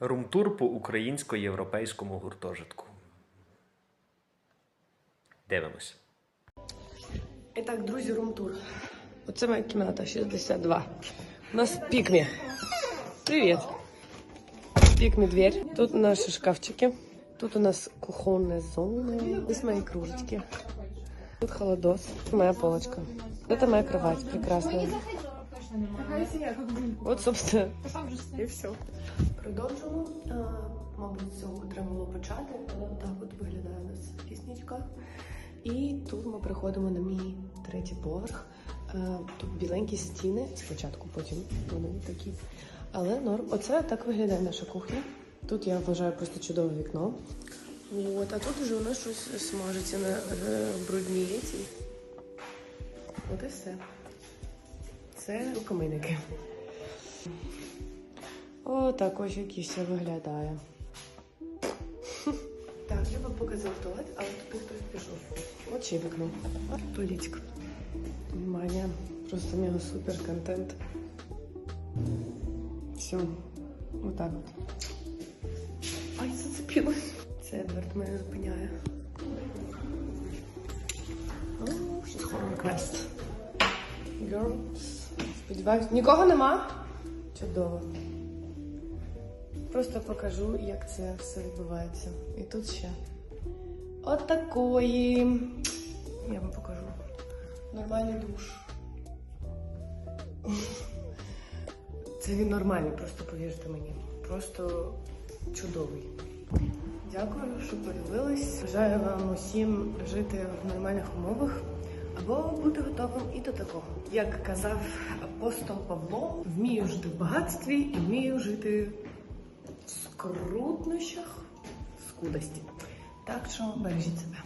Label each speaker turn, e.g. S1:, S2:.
S1: Румтур по українсько-європейському гуртожитку. Дивимось.
S2: І так, друзі, румтур. Оце моя кімната 62. У нас пікмі. Привіт. Пікмі дверь. Тут наші шкафчики. Тут у нас кухонная зона. Здесь мои кружечки. Тут холодос. Моя полочка. Это моя кровать прекрасная. Вот, собственно, і все. Продовжимо. Мабуть, з цього треба було почати, але так от виглядає у нас піснічка. І тут ми приходимо на мій третій поверх. Е, Тут біленькі стіни спочатку, потім вони такі. Але норм. Оце так виглядає наша кухня. Тут я вважаю просто чудове вікно. От, а тут вже у нас щось смажиться на е, брудній цій. От і все. Це рукомийники. О, так ось як і все виглядає. Так, я би показав туалет, але тут хтось пішов. От ще вікно. Туалетик. Внимание. Просто мега супер контент. Все. Вот так от. Ай, зацепилась. Це Едвард мене зупиняє. О, щось home quest. Girls. Сподіваюсь, нікого нема? Чудово. Просто покажу, як це все відбувається. І тут ще. От такої. Я вам покажу. Нормальний душ. Це він нормальний, просто повірте мені. Просто чудовий. Дякую, що подивились. Бажаю вам усім жити в нормальних умовах або бути готовим і до такого. Як казав апостол Павло, вмію жити в багатстві і вмію жити в скрутнощах, скудості. Так що бережіть себе.